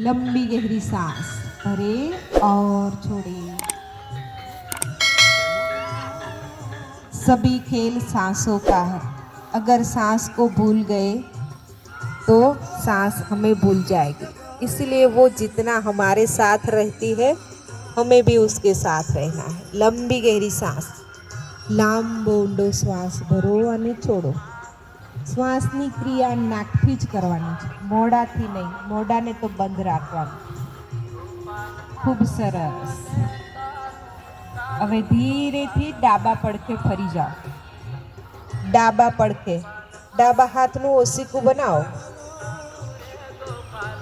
लंबी गहरी सांस भरे और छोड़े सभी खेल सांसों का है अगर सांस को भूल गए तो सांस हमें भूल जाएगी इसलिए वो जितना हमारे साथ रहती है हमें भी उसके साथ रहना है लंबी गहरी सांस લાંબો ઊંડો શ્વાસ ભરો અને છોડો શ્વાસની ક્રિયા નાકથી જ કરવાની છે. મોઢાથી નહીં, મોઢાને તો બંધ રાખવાનું. ખૂબ સરસ. હવે ધીરેથી ડાબા પડખે ફરી જાઓ. ડાબા પડખે. ડાબા હાથનું ઓસીકું બનાવો.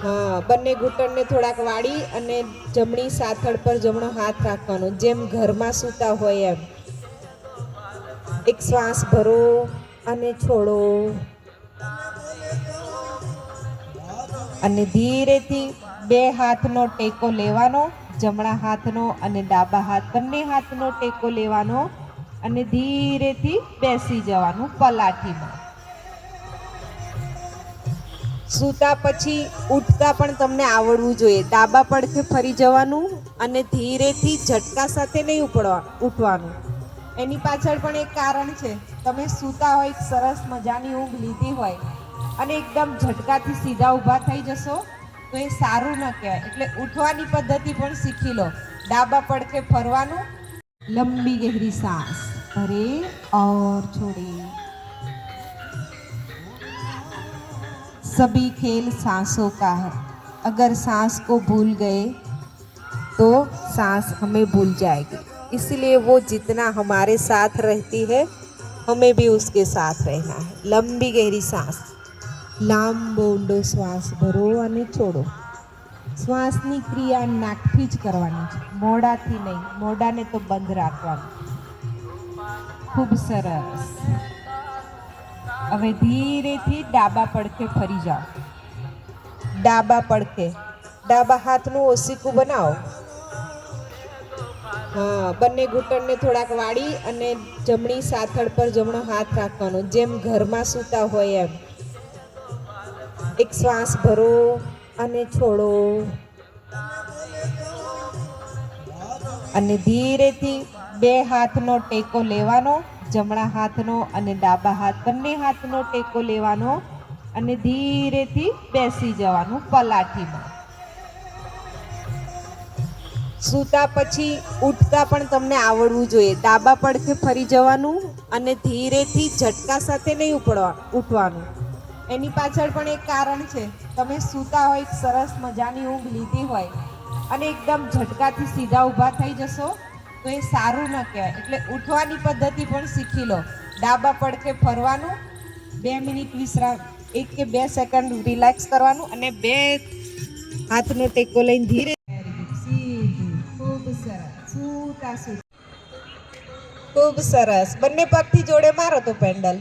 હા, બંને ઘૂંટણને થોડાક વાળી અને જમણી સાથળ પર જમણો હાથ રાખવાનો. જેમ ઘરમાં સૂતા હોય એમ. એક શ્વાસ ભરો. અને છોડો. અને ધીરેથી બે હાથનો ટેકો લેવાનો, જમણા હાથનો અને ડાબા હાથ, બંને હાથનો ટેકો લેવાનો અને ધીરેથી બેસી જવાનું પલાઠીમાં. સૂતા પછી ઉઠતા પણ તમને આવડવું જોઈએ. ડાબા પડખે ફરી જવાનું અને ધીરેથી ઝટકા સાથે નહીં ઉપડવા, ઉઠવાનું. એની પાછળ પણ એક કારણ છે તમે સૂતા હોય એક સરસ મજાની ઊંઘ લીધી હોય અને એકદમ ઝટકાથી સીધા ઊભા થઈ જશો તો એ સારું ન કહેવાય એટલે ઉઠવાની પદ્ધતિ પણ શીખી લો ડાબા પડખે ફરવાનું લંબી ગહેરી सांस ભરે और छोड़े सभी खेल सांसों का है अगर सांस को भूल गए तो सांस हमें भूल जाएगी इसलिए वो जितना हमारे साथ रहती है हमें भी उसके साथ रहना है लंबी गहरी सांस લાંબો ઊંડો શ્વાસ ભરો અને છોડો શ્વાસની ક્રિયા નાકથી જ કરવાની છે મોઢાથી નહીં મોઢાને તો બંધ રાખવાનું ખૂબ સરસ હવે ધીરેથી ડાબા પડખે ફરી જાઓ ડાબા પડખે ડાબા હાથનું ઓસીકું બનાવો હા, બંને ઘૂંટણને થોડાક વાળી અને જમણી સાથળ પર જમણો હાથ રાખવાનો, જેમ ઘરમાં સૂતા હોય એમ. એક શ્વાસ ભરો અને છોડો. અને ધીરેથી બે હાથનો ટેકો લેવાનો, જમણા હાથનો અને ડાબા હાથ, બંને હાથનો ટેકો લેવાનો અને ધીરેથી બેસી જવાનું પલાઠીમાં. સૂતા પછી ઉઠતા પણ તમને આવડવું જોઈએ. ડાબા પડખે ફરી જવાનું અને ધીરેથી ઝટકા સાથે નહીં ઉપડવા, ઉઠવાનું. એની પાછળ પણ એક કારણ છે. તમે સૂતા હોય, સરસ મજાની ઊંઘ લીધી હોય અને એકદમ ઝટકાથી સીધા ઊભા થઈ જશો, તો એ સારું ન કહેવાય. એટલે ઉઠવાની પદ્ધતિ પણ શીખી લો. ડાબા પડખે ફરવાનું, બે મિનિટ વિશ્રામ, એક કે બે સેકન્ડ રિલેક્સ કરવાનું અને બે હાથનો ટેકો લઈને ધીરે ખૂબ સરસ. બંને પગથી જોડે મારો તો પેન્ડલ.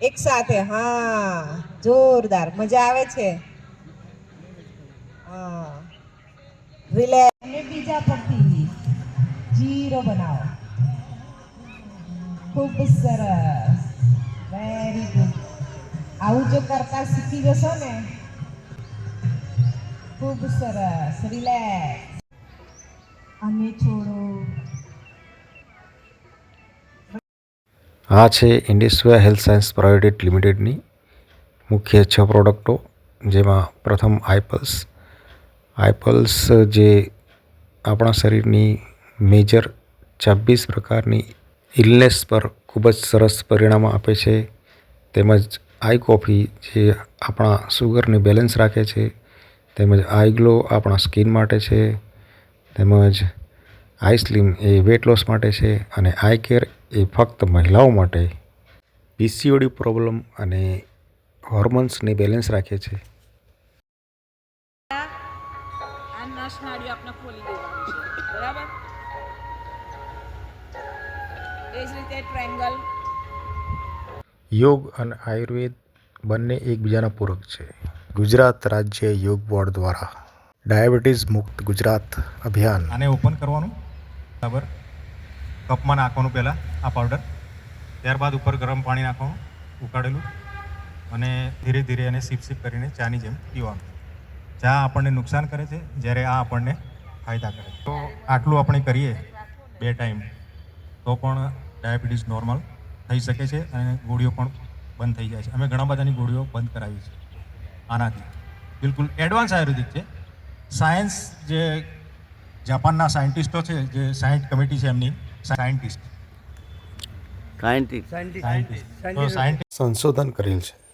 એક સાથે, હા, જોરદાર. મજા આવે છે. બીજા પગથી જીરો બનાવો. ખૂબ સરસ. વેરી ગુડ આવું જો કરતા શીખી જશો ને, ખૂબ સરસ. રિલેક્સ આ છે ઇન્ડિસ્વિયા હેલ્થ સાયન્સ પ્રાઇવેટ લિમિટેડની મુખ્ય છ પ્રોડક્ટો, જેમાં પ્રથમ આઈપલ્સ આઈપલ્સ જે આપણા શરીરની મેજર છવ્વીસ પ્રકારની ઇલનેસ પર ખૂબ જ સરસ પરિણામ આપે છે. તેમજ આઈ કોફી જે આપણા સુગરને બેલેન્સ રાખે છે. તેમજ આઈ ગ્લો આપણા સ્કિન માટે છે. તેમજ આઈ સ્લિમ એ વેટ લોસ માટે છે અને આઈ કેર એ ફક્ત મહિલાઓ માટે પીસીઓડી પ્રોબ્લેમ અને હોર્મોન્સને બેલેન્સ રાખે છે. આ નસ આપણે ખોલી દેવાની છે. બરાબર? એ જ રીતે ટ્રાયંગલ યોગ અને આયુર્વેદ બંને એકબીજાના પૂરક છે. ગુજરાત રાજ્ય યોગ બોર્ડ દ્વારા ડાયાબિટીસ મુક્ત ગુજરાત અભિયાન આને ઓપન કરવાનું? બરાબર. કપમાં નાખવાનું પહેલાં આ પાવડર ત્યારબાદ ઉપર ગરમ પાણી નાખવાનું, ઉકાળેલું અને ધીરે ધીરે એને સીપ સીપ કરીને ચાની જેમ પીવાનું. ચા આપણને નુકસાન કરે છે, જ્યારે આ આપણને ફાયદા કરે તો આટલું આપણે કરીએ બે ટાઈમ તો પણ ડાયાબિટીસ નોર્મલ થઈ શકે છે અને ગોળીઓ પણ બંધ થઈ જાય છે. અમે ઘણા બધાની ગોળીઓ બંધ કરાવી છે આનાથી. બિલકુલ એડવાન્સ આયુર્વેદિક છે. સાયન્સ જે જાપાનના સાયન્ટિસ્ટો છે જે સાયન્ટ કમિટી છે એમની. સાયન્ટિસ્ટ. સાયન્ટિસ્ટ. સાયન્ટિસ્ટ. સાયન્ટિસ્ટ. સંશોધન કરેલ છે.